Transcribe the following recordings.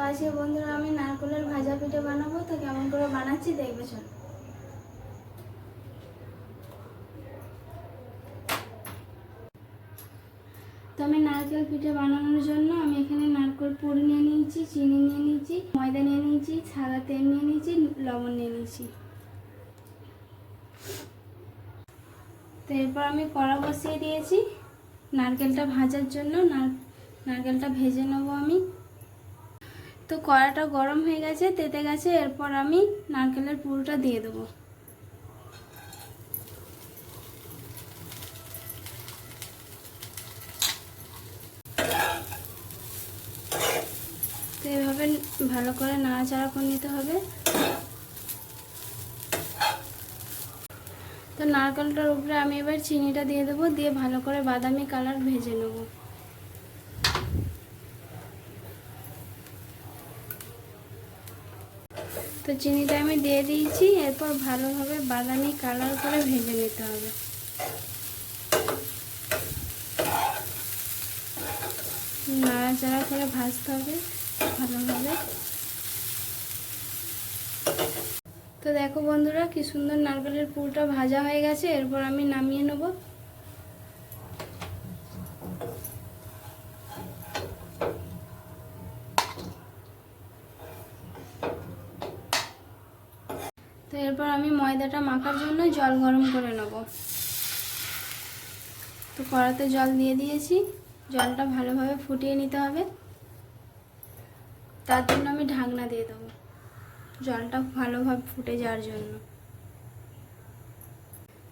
আজকে বন্ধুরা আমি নারকেলের ভাজা পিঠে বানাবো, তো কেমন করে বানাচ্ছি দেখবে চল। তো আমি নারকেল পিঠে বানানোর জন্য আমি এখানে নারকেল পুর নিয়ে নিয়েছি, চিনি নিয়ে নিয়েছি, ময়দা নিয়ে নিয়েছি, সাদা তেল নিয়ে নিয়েছি, লবণ নিয়ে নিয়েছি। তো এরপর আমি কড়া বসিয়ে দিয়েছি। নারকেলটা ভাজার জন্য নার- নারকেলটা ভেজে নেব আমি। তো কড়াটা গরম হয়ে গেছে, তেতে গেছে, এরপর আমি নারকেলের পুরোটা দিয়ে দেবো। তো এভাবে ভালো করে নাড়াচাড়া করে নিতে হবে। তো নারকেলটার উপরে আমি এবার চিনিটা দিয়ে দেবো, দিয়ে ভালো করে বাদামি কালার ভেজে নেব। তো চিনিটা আমি দিয়ে দিয়েছি, এরপর ভালোভাবে বাদামি কালার করে ভেজে নিতে হবে। নাড়াচাড়া করে ভাজতে হবে ভালোভাবে। তো দেখো বন্ধুরা, কি সুন্দর নারকেলের পুরটা ভাজা হয়ে গেছে, এরপর আমি নামিয়ে নেব তো এরপর আমি ময়দাটা মাখার জন্য জল গরম করে নেব। তো কড়াতে জল দিয়ে দিয়েছি। জলটা ভালোভাবে ফুটিয়ে নিতে হবে। তার জন্য আমি ঢাকনা দিয়ে দেবো। জলটা ভালোভাবে ফুটে যাওয়ার জন্য।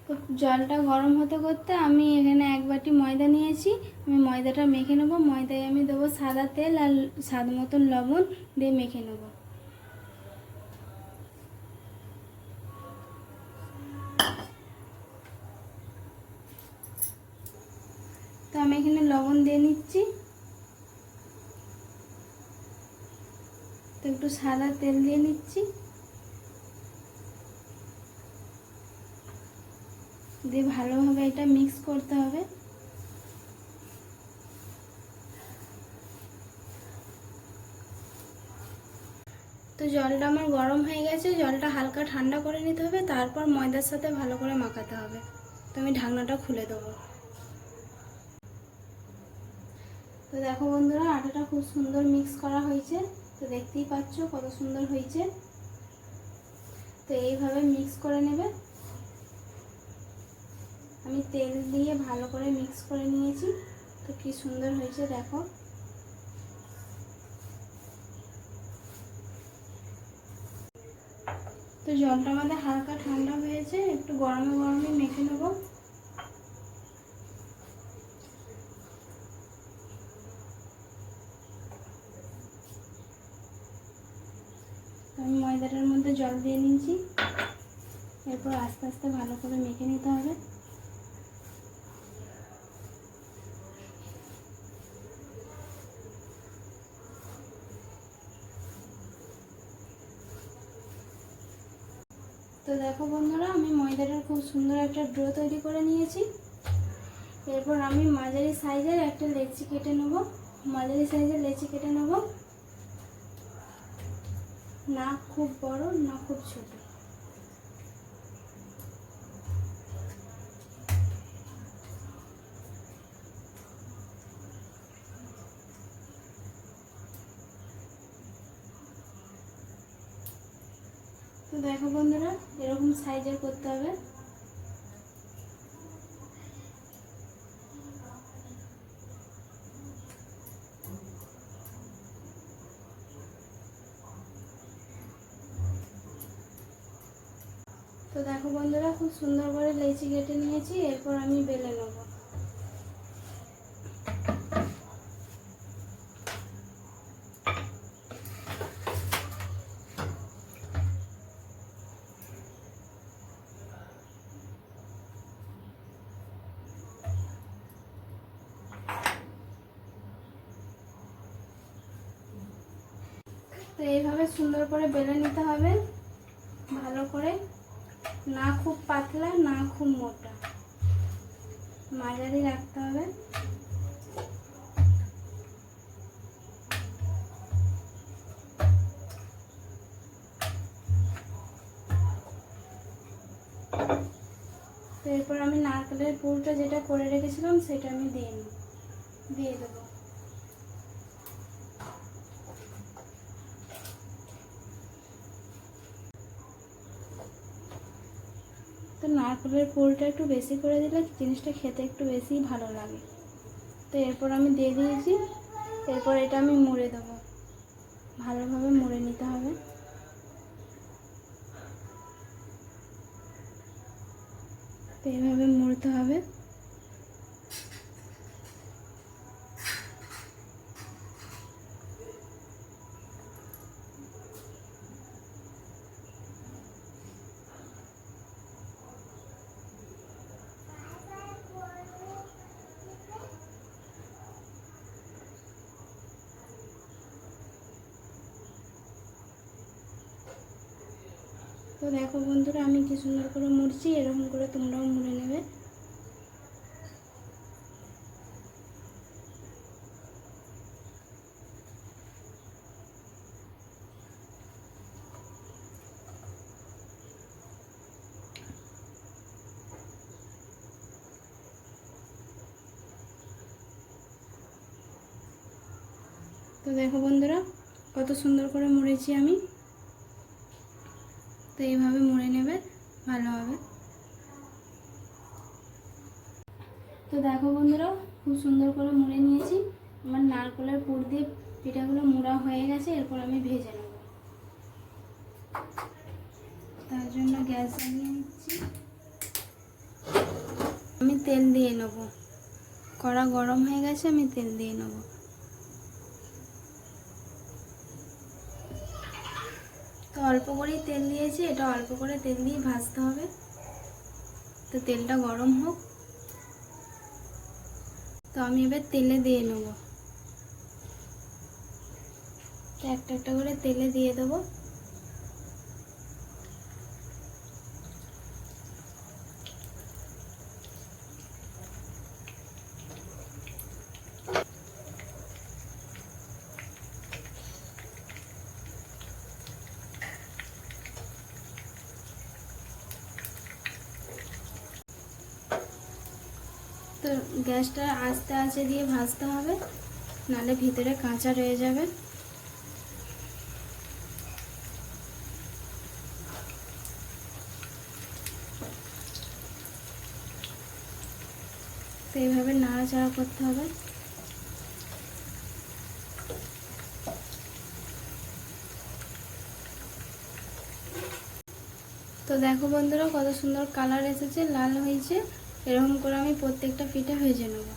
তো জলটা গরম হতে করতে আমি এখানে এক বাটি ময়দা নিয়েছি। আমি ময়দাটা মেখে নেব। ময়দায় আমি দেবো সাদা তেল আর স্বাদ মতন লবণ দিয়ে মেখে নেব। লবণ দিয়ে নিচ্ছি। তো একটু সাদা তেল দিয়ে নিচ্ছি। দিয়ে ভালোভাবে এটা মিক্স করতে হবে। তো জলটা আমার গরম হয়ে গেছে, জলটা হালকা ঠান্ডা করে নিতে হবে, তারপর ময়দার সাথে ভালো করে মাখাতে হবে। তো আমি ঢাকনাটা খুলে দেবো। তো দেখো বন্ধুরা, আটাটা খুব সুন্দর মিক্স করা হয়েছে। তো দেখতেই পাচ্ছ কত সুন্দর হয়েছে। তো এইভাবে মিক্স করে নেবে। আমি তেল দিয়ে ভালো করে মিক্স করে নিয়েছি। তো কি সুন্দর হয়েছে, দেখো। তো জলটা আমাদের হালকা ঠান্ডা হয়েছে, একটু গরমে গরমে মেখে নেব। আমি মধ্যে জল দিয়ে নিয়েছি। এরপর আস্তে আস্তে ভালো করে মেখে নিতে হবে। তো দেখো বন্ধুরা, আমি ময়দাটার খুব সুন্দর একটা ড্রো তৈরি করে নিয়েছি। এরপর আমি মাঝারি সাইজের একটা লেচি কেটে নেব। মাঝারি সাইজের লেচি কেটে নেব। না খুব বড় না খুব ছোট। তো দেখো বন্ধুরা এরকম সাইজের করতে হবে। তো দেখো বন্ধুরা, খুব সুন্দর করে লেচি কেটে নিয়েছি, এরপর আমি বেলে নেব। তো এইভাবে সুন্দর করে বেলে নিতে হবে, ভালো করে। না খুব পাতলা, না খুব মোটা। মাঝারি রাখতে হবে। এরপর আমি নারকেলের পুরটা যেটা করে রেখেছিলাম, সেটা আমি দিয়ে দিয়ে দেবো। তো নারকেলের পুরটা একটু বেশি করে দিলে জিনিসটা খেতে একটু বেশিই ভালো লাগে। তো এরপর আমি দিয়ে দিয়েছি, এরপর এটা আমি মুড়ে দেবো। ভালোভাবে মুড়ে নিতে হবে। তো এইভাবে মুড়তে হবে। তো দেখো বন্ধুরা, আমি কি সুন্দর করে মুড়ছি, এরকম করে তোমরাও মুড়ে নেবে। তো দেখো বন্ধুরা, কত সুন্দর করে মুড়েছি আমি। তো এইভাবে মুড়ে নেবে, ভালো হবে। তো দেখো বন্ধুরা, খুব সুন্দর করে মুড়ে নিয়েছি। আমার নারকেলের পুর দিয়ে পিঠাগুলো মুড়া হয়ে গেছে, এরপর আমি ভেজে নেব। তার জন্য গ্যাস জ্বালিয়ে নিচ্ছি। আমি তেল দিয়ে নেব। কড়া গরম হয়ে গেছে, আমি তেল দিয়ে নেব। তো অল্প করেই তেল দিয়েছি, এটা অল্প করে তেল দিয়ে ভাজতে হবে। তো তেলটা গরম হোক। তো আমি এবার তেলে দিয়ে নেব। তো একটা একটা করে তেলে দিয়ে দেবো। তো গ্যাসটা আস্তে আস্তে দিয়ে ভাজতে হবে নালে ভিতরে কাঁচা রয়ে যাবে। তো এইভাবে নাড়াচাড়া করতে হবে। তো দেখো বন্ধুরা কত সুন্দর কালার এসেছে, লাল হয়েছে। এরকম করে আমি প্রত্যেকটা পিঠে ভেজে নেব।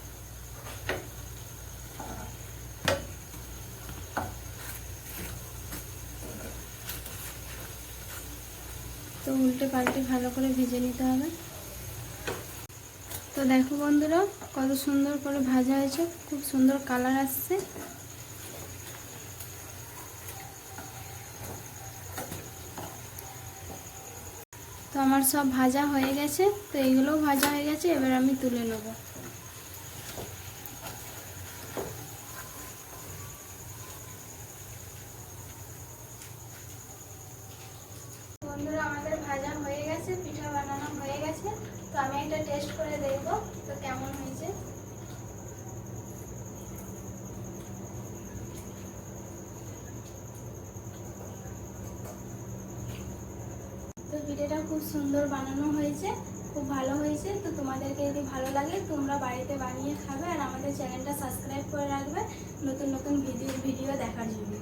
তো উল্টে পাল্টে ভালো করে ভেজে নিতে হবে। তো দেখো বন্ধুরা, কত সুন্দর করে ভাজা হয়েছে, খুব সুন্দর কালার আসছে। আমার সব ভাজা হয়ে গেছে তো এগুলোও ভাজা হয়ে গেছে এবার আমি তুলে নেব বন্ধুরা আমাদের ভাজা হয়ে গেছে পিঠা বানানো হয়ে গেছে তো আমি একটা টেস্ট করে দেখব তো কেমন হয়েছে তো পিঠেটা খুব সুন্দর বানানো হয়েছে, খুব ভালো হয়েছে। তো তোমাদেরকে যদি ভালো লাগে, তোমরা বাড়িতে বানিয়ে খাবে আর আমাদের চ্যানেলটা সাবস্ক্রাইব করে রাখবে। নতুন নতুন ভিডিও ভিডিও দেখার জন্য।